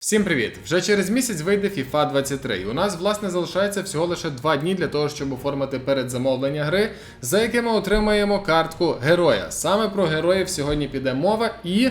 Всім привіт! Вже через місяць вийде FIFA 23. І у нас, власне, залишається всього лише два дні для того, щоб оформити передзамовлення гри, за яке ми отримаємо картку героя. Саме про героїв сьогодні піде мова і.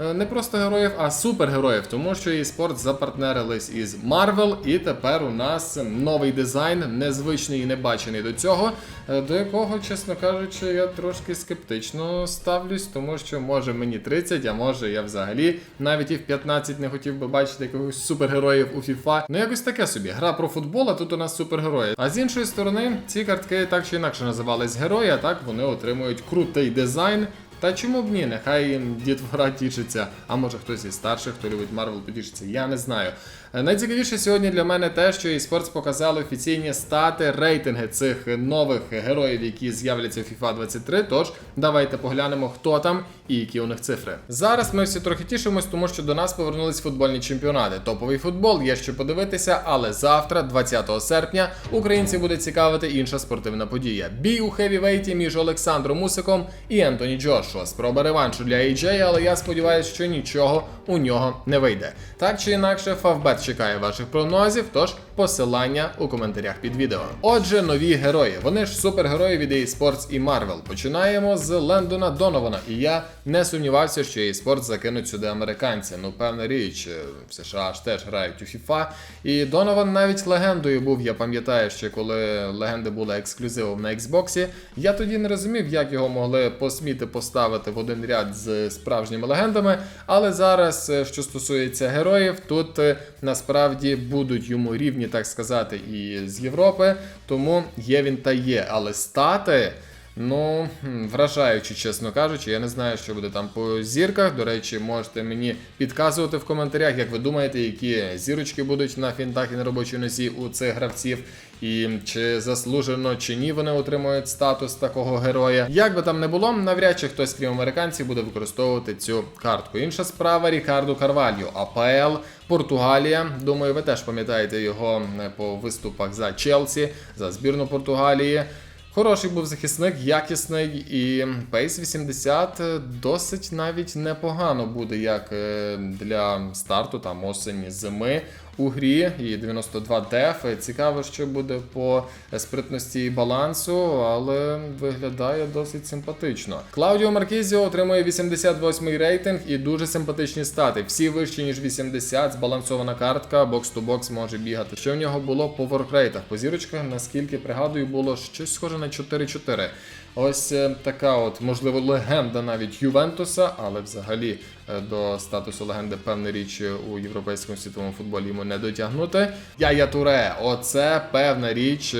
Е, Не просто героїв, а супергероїв, тому що eSports запартнерились із Marvel, і тепер у нас новий дизайн, незвичний і небачений до цього, е, до якого, чесно кажучи, я трошки скептично ставлюсь, тому що може мені 30, а може я взагалі навіть і в 15 не хотів би бачити якогось супергероїв у FIFA. Ну якось таке собі. Гра про футбол, а тут у нас супергерої. А з іншої сторони, ці картки так чи інакше називались герої, а так вони отримують крутий дизайн. Та чому б ні? Нехай їм дітвора тішиться, а може хтось із старших, хто любить Марвел, потішиться, я не знаю. Найцікавіше сьогодні для мене те, що eSports показали офіційні стати, рейтинги цих нових героїв, які з'являться в FIFA 23. Тож давайте поглянемо, хто там і які у них цифри. Зараз ми всі трохи тішимось, тому що до нас повернулись футбольні чемпіонати. Топовий футбол є що подивитися, але завтра, 20 серпня, українців буде цікавити інша спортивна подія. Бій у хевівейті між Олександром Мусиком і Ентоні Джошуа. Спроба реваншу для AJ, але я сподіваюся, що нічого у нього не вийде. Так чи інакше, Фавбет чекає ваших прогнозів, тож посилання у коментарях під відео. Отже, нові герої. Вони ж супергерої від eSports і Marvel. Починаємо з Лендона Донована. І я не сумнівався, що eSports закинуть сюди американці. Ну, певна річ, е, в США ж теж грають у FIFA. І Донован навіть легендою був. Я пам'ятаю, ще коли легенди були ексклюзивом на Xbox. Я тоді не розумів, як його могли посміти поставити в один ряд з справжніми легендами. Але зараз, е, що стосується героїв, тут е, насправді будуть йому рівні, так сказати, і з Європи. Тому є він та є. Але стати. Ну, вражаючи, чесно кажучи, я не знаю, що буде там по зірках. До речі, можете мені підказувати в коментарях, як ви думаєте, які зірочки будуть на фінтах і на робочій носі у цих гравців, і чи заслужено чи ні вони отримують статус такого героя. Як би там не було, навряд чи хтось, крім американців, буде використовувати цю картку. Інша справа Рікардо Карвальо, АПЛ, Португалія. Думаю, ви теж пам'ятаєте його е, по виступах за Челсі, за збірну Португалії. Хороший був захисник, якісний, і Пейс 80 досить навіть непогано буде як е, для старту, там осені зими у грі. І 92 деф. Цікаво, що буде по спритності і балансу, але виглядає досить симпатично. Клаудіо Маркізіо отримує 88-й рейтинг і дуже симпатичні стати. Всі вищі, ніж 80, збалансована картка, бокс-ту-бокс може бігати. Що в нього було по воркрейтах? По зірочках, наскільки пригадую, було щось схоже на 4-4. Ось е, така от, можливо, легенда навіть Ювентуса, але взагалі е, до статусу легенди певна річ е, у європейському світовому футболі йому не дотягнути. Яя Туре, оце певна річ,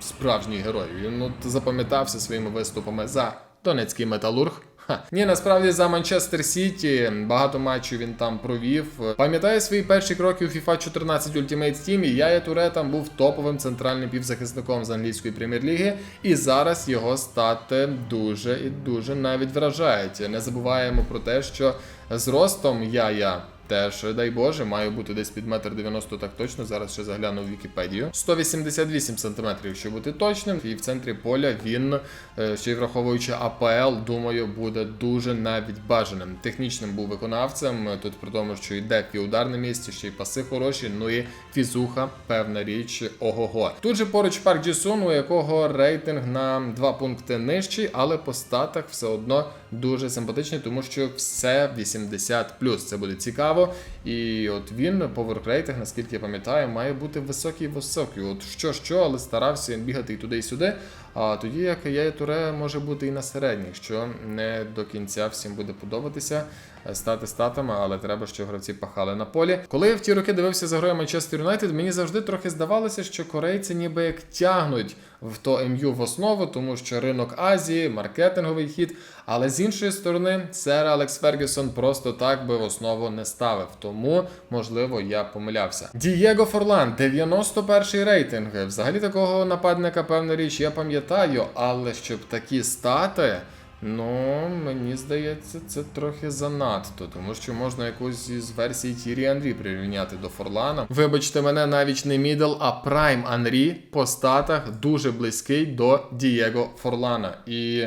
справжній герой. Він от запам'ятався своїми виступами за Донецький металург. Ха. Ні, насправді за Манчестер Сіті багато матчів він там провів. Пам'ятаю свої перші кроки у FIFA 14 Ultimate Team, і Яя Туре там був топовим центральним півзахисником з англійської прем'єр-ліги. І зараз його стати дуже і дуже навіть вражають. Не забуваємо про те, що з ростом Яя. Теж, дай Боже, має бути десь під метр 90 так точно. Зараз ще загляну в Вікіпедію. 188 сантиметрів, якщо бути точним. І в центрі поля він, е, ще й враховуючи АПЛ, думаю, буде дуже навіть бажаним. Технічним був виконавцем. Тут при тому, що йде і удар на місці, ще й паси хороші, ну і фізуха, певна річ, ого-го. Тут же поруч Парк Джісун, у якого рейтинг на два пункти нижчий, але по статах все одно дуже симпатичний, тому що все 80 Це буде цікаво. І от він по воркрейтах, наскільки я пам'ятаю, має бути високий високий. От що, що, але старався він бігати і туди, і сюди. А тоді як я Туре може бути і на середніх, що не до кінця всім буде подобатися стати статами, але треба, щоб гравці пахали на полі. Коли я в ті роки дивився за грою Манчестер Юнайтед, мені завжди трохи здавалося, що корейці ніби як тягнуть в то МЮ в основу, тому що ринок Азії, маркетинговий хід. Але з іншої сторони, сер Алекс Фергюсон просто так би в основу не ставив. Тому, можливо, я помилявся. Дієго Форлан, 91 рейтинг. Взагалі такого нападника, певна річ, я пам'ятаю, але щоб такі стати. Ну, мені здається, це трохи занадто, тому що можна якусь із версій Тірі Анрі прирівняти до Форлана. Вибачте мене, навіть не мідл, а Прайм Анрі по статах дуже близький до Дієго Форлана. І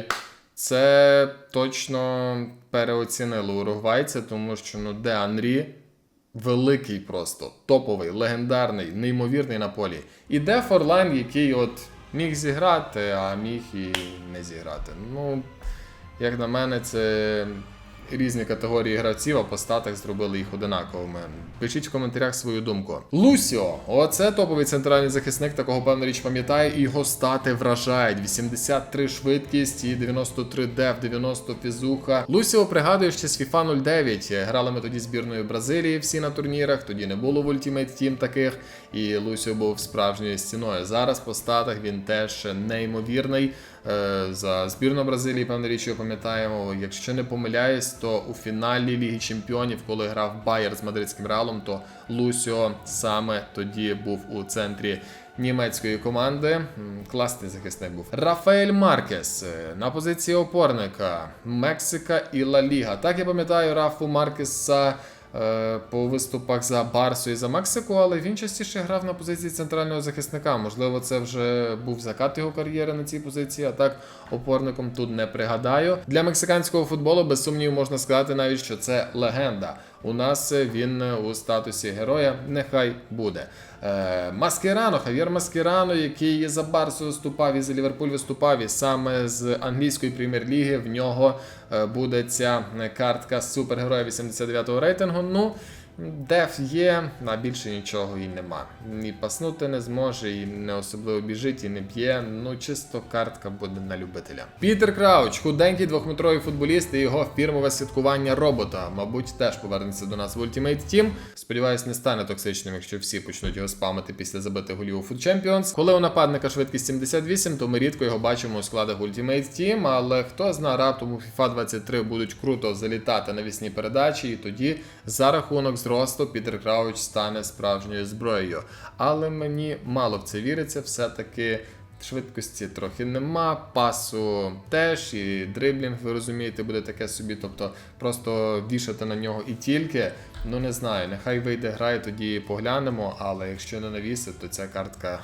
це точно переоцінили уругвайця, тому що ну де Анрі, великий просто, топовий, легендарний, неймовірний на полі. Іде Форлайн, який от міг зіграти, а міг і не зіграти. Ну, як на мене, це різні категорії гравців, а по статах зробили їх одинаковими. Пишіть в коментарях свою думку. Лусіо, оце топовий центральний захисник, такого певна річ пам'ятає, і його стати вражають. 83 швидкість і 93 деф, 90 фізуха. Лусіо пригадує ще з FIFA 09. Грали ми тоді збірною Бразилії всі на турнірах, тоді не було в Ultimate Team таких, і Лусіо був справжньою стіною. Зараз по статах він теж неймовірний. Е, За збірну Бразилії, певна річ, його пам'ятаємо. Якщо не помиляюсь, то у фіналі Ліги Чемпіонів, коли грав Байер з мадридським реалом, то Лусіо саме тоді був у центрі німецької команди. Класний захисник був. Рафаель Маркес е, на позиції опорника. Мексика і Ла Ліга. Так я пам'ятаю Рафу Маркеса. Е, По виступах за Барсу і за Мексику, але він частіше грав на позиції центрального захисника. Можливо, це вже був закат його кар'єри на цій позиції, а так опорником тут не пригадаю. Для мексиканського футболу, без сумніву, можна сказати навіть, що це легенда. У нас він у статусі героя, нехай буде. Е, Маскерано, Хав'єр Маскерано, який за Барсу виступав і за Ліверпуль виступав, і саме з англійської прем'єр-ліги в нього е, буде ця картка супергероя 89-го рейтингу. Ну, Деф є, а більше нічого і нема. Ні паснути не зможе, і не особливо біжить, і не б'є. Ну, чисто картка буде на любителя. Пітер Крауч, худенький двохметровий футболіст і його фірмове святкування робота. Мабуть, теж повернеться до нас в Ultimate Team. Сподіваюсь, не стане токсичним, якщо всі почнуть його спамити після забитих голів у Food Champions. Коли у нападника швидкість 78, то ми рідко його бачимо у складах Ultimate Team, але хто зна, раптом у FIFA 23 будуть круто залітати навісні передачі, і тоді за рахунок зросту Пітер Крауч стане справжньою зброєю. Але мені мало в це віриться, все-таки. Швидкості трохи нема, пасу теж, і дриблінг, ви розумієте, буде таке собі. Тобто просто вішати на нього і тільки. Ну не знаю, нехай вийде гра, і тоді поглянемо, але якщо не навісить, то ця картка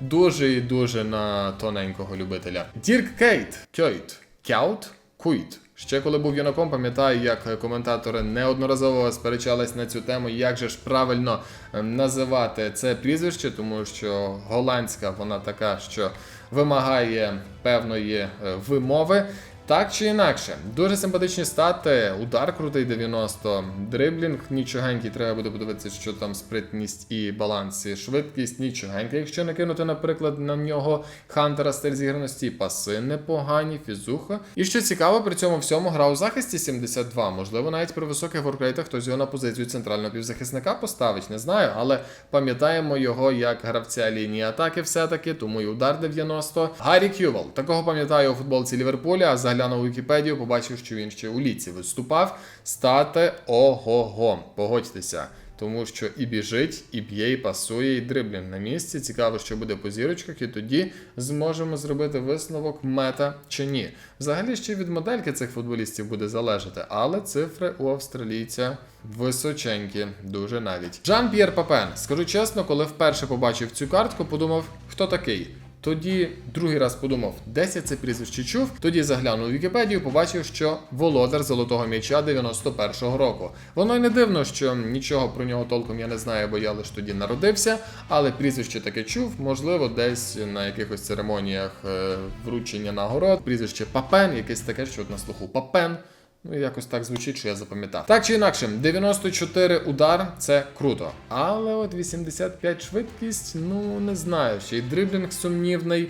дуже і дуже на тоненького любителя. Дірк Кейт, Кьойт, Кяут, Куйт. Ще коли був юнаком, пам'ятаю, як коментатори неодноразово сперечались на цю тему, як же ж правильно ем, називати це прізвище, тому що голландська вона така, що вимагає певної е, вимови. Так чи інакше, дуже симпатичні стати, удар крутий 90, дриблінг нічогенький, треба буде подивитися, що там спритність і баланс, і швидкість нічогенький. Якщо накинути, наприклад, на нього Хантера стиль зіграності, паси непогані, фізуха. І що цікаво, при цьому всьому гра у захисті 72. Можливо, навіть при високих воркрейтах хтось його на позицію центрального півзахисника поставить, не знаю, але пам'ятаємо його як гравця лінії атаки, все-таки, тому і удар 90. Гаррі Кювел, такого пам'ятаю у футболці Ліверпуля, а заглянув у Вікіпедію, побачив, що він ще у ліці виступав. Стати ого-го. Погодьтеся. Тому що і біжить, і б'є, і пасує, і дриблінг на місці. Цікаво, що буде по зірочках, і тоді зможемо зробити висновок мета чи ні. Взагалі ще від модельки цих футболістів буде залежати, але цифри у австралійця височенькі, дуже навіть. Жан П'єр Папен. Скажу чесно, коли вперше побачив цю картку, подумав, хто такий. Тоді другий раз подумав, десь я це прізвище чув. Тоді заглянув у Вікіпедію, побачив, що володар золотого м'яча 91-го року. Воно й не дивно, що нічого про нього толком я не знаю, бо я лише тоді народився. Але прізвище таке чув, можливо, десь на якихось церемоніях е, вручення нагород. Прізвище Папен, якесь таке, що от на слуху Папен. Ну, якось так звучить, що я запам'ятав. Так чи інакше, 94 удар це круто. Але от 85 швидкість, ну не знаю, ще й дриблінг сумнівний.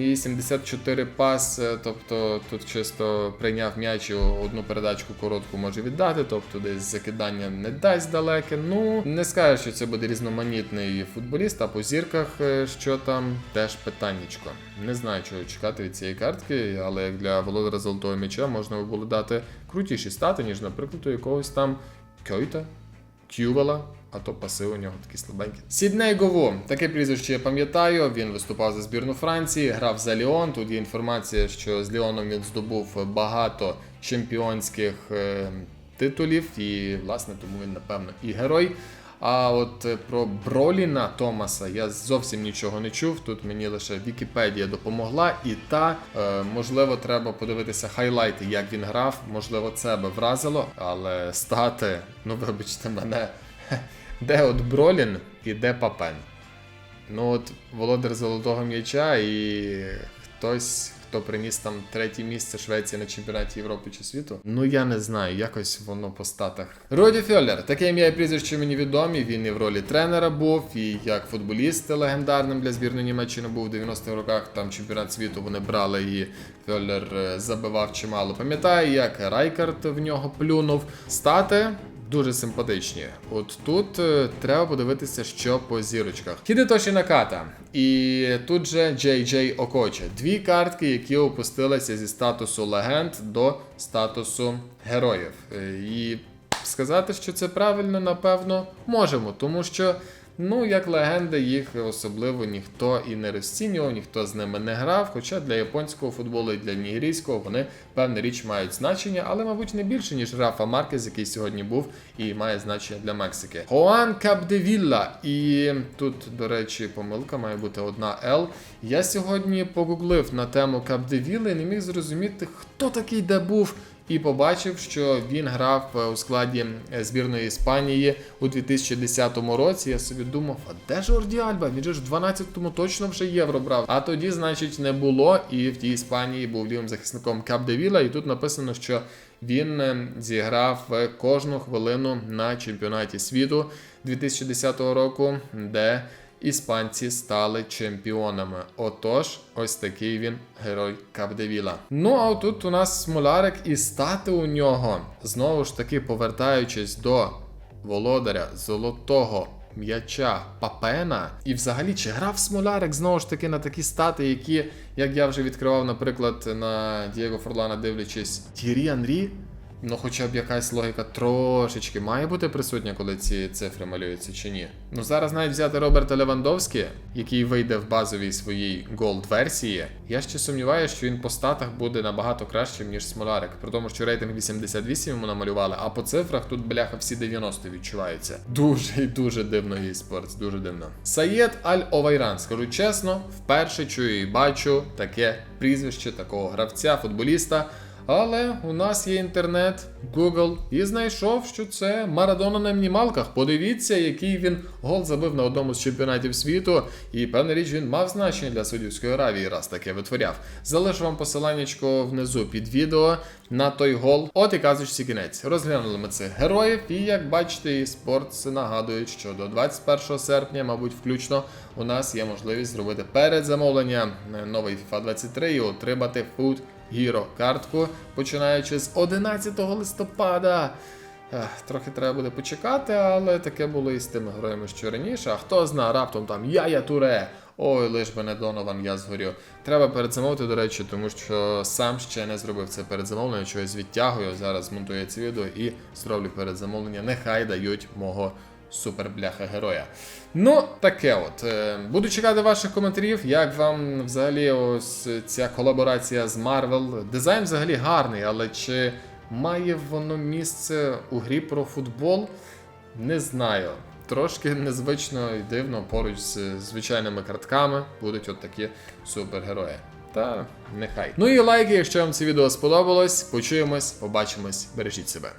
І 74 пас, е, тобто тут чисто прийняв м'яч одну передачку коротку може віддати, тобто десь закидання не дасть далеке. Ну не скажу, що це буде різноманітний футболіст, а по зірках, е, що там теж питаннячко. Не знаю, чого чекати від цієї картки, але як для володаря золотого м'яча можна було дати крутіші стати, ніж, наприклад, у якогось там Кьойта, Кювела. А то паси у нього такі слабенькі. Сідней Гову, таке прізвище я пам'ятаю. Він виступав за збірну Франції, грав за Ліон. Тут є інформація, що з Ліоном він здобув багато чемпіонських е, титулів, і, власне, тому він, напевно, і герой. А от е, про Броліна Томаса я зовсім нічого не чув. Тут мені лише Вікіпедія допомогла, і та е, можливо треба подивитися хайлайти, як він грав. Можливо, це би вразило, але стати, ну вибачте мене. Де от Бролін і де Папен? Ну от володар золотого м'яча і хтось, хто приніс там третє місце Швеції на чемпіонаті Європи чи світу. Ну я не знаю, якось воно по статах. Роді Фьоллер, таке ім'я і прізвище мені відомі. Він і в ролі тренера був, і як футболіст легендарним для збірної Німеччини був у 90-х роках. Там чемпіонат світу вони брали і Фьоллер е, забивав чимало. Пам'ятаю, як Райкард в нього плюнув. Стати дуже симпатичні. От тут е, треба подивитися, що по зірочках. Хідетоші Наката. І тут же Джей Джей Окоче. Дві картки, які опустилися зі статусу легенд до статусу героїв. Е, І сказати, що це правильно, напевно, можемо, тому що. Ну, як легенди, їх особливо ніхто і не розцінював, ніхто з ними не грав. Хоча для японського футболу і для нігерійського вони певна річ мають значення, але, мабуть, не більше, ніж Рафа Маркез, який сьогодні був і має значення для Мексики. Хоан Капдевілла. І тут, до речі, помилка має бути одна Л. Я сьогодні погуглив на тему Капдевілли і не міг зрозуміти, хто такий де був. І побачив, що він грав е, у складі е, збірної Іспанії у 2010 році. Я собі думав, а де ж Орді Альба? Він же ж в 12-му точно вже євро брав. А тоді, значить, не було. І в тій Іспанії був лівим захисником Капдевіла. І тут написано, що він е, зіграв кожну хвилину на чемпіонаті світу 2010 року, де іспанці стали чемпіонами. Отож, ось такий він герой Капдевіла. Ну а тут у нас смолярик і стати у нього. Знову ж таки, повертаючись до володаря золотого. М'яча Папена, і взагалі чи грав Смолярик знову ж таки на такі стати, які, як я вже відкривав, наприклад, на Дієго Форлана, дивлячись, Тірі Анрі, Ну, хоча б якась логіка трошечки має бути присутня, коли ці цифри малюються чи ні. Ну зараз навіть взяти Роберта Левандовські, який вийде в базовій своїй голд-версії. Я ще сумніваюся, що він по статах буде набагато кращим, ніж Смоларик. При тому, що рейтинг 88 йому намалювали, а по цифрах тут бляха всі 90 відчуваються. Дуже і дуже дивно їй спорт, дуже дивно. Саєд Аль Овайран, скажу чесно, вперше чую і бачу таке прізвище такого гравця, футболіста. Але у нас є інтернет, Google, і знайшов, що це Марадона на мінімалках. Подивіться, який він гол забив на одному з чемпіонатів світу. І певна річ він мав значення для Саудівської Аравії, раз таке витворяв. Залишу вам посиланнячко внизу під відео на той гол. От і казочці кінець. Розглянули ми цих героїв, і як бачите, і спорт нагадує, що до 21 серпня, мабуть, включно, у нас є можливість зробити передзамовлення нової FIFA 23 і отримати фут. Гіро картку, починаючи з 11 листопада. Ех, Трохи треба буде почекати, але таке було і з тими героями, що раніше. А хто зна, раптом там я я туре. Ой, лиш би не Донован, я згорю. Треба передзамовити, до речі, тому що сам ще не зробив це передзамовлення, чогось відтягую. Зараз змонтую це відео і зроблю передзамовлення. Нехай дають мого супер бляха героя. Ну, таке от. Е, Буду чекати ваших коментарів, як вам взагалі ось ця колаборація з Marvel. Дизайн взагалі гарний, але чи має воно місце у грі про футбол? Не знаю. Трошки незвично і дивно поруч з звичайними картками будуть от такі супергерої. Та нехай. Ну і лайки, якщо вам це відео сподобалось. Почуємось, побачимось, бережіть себе.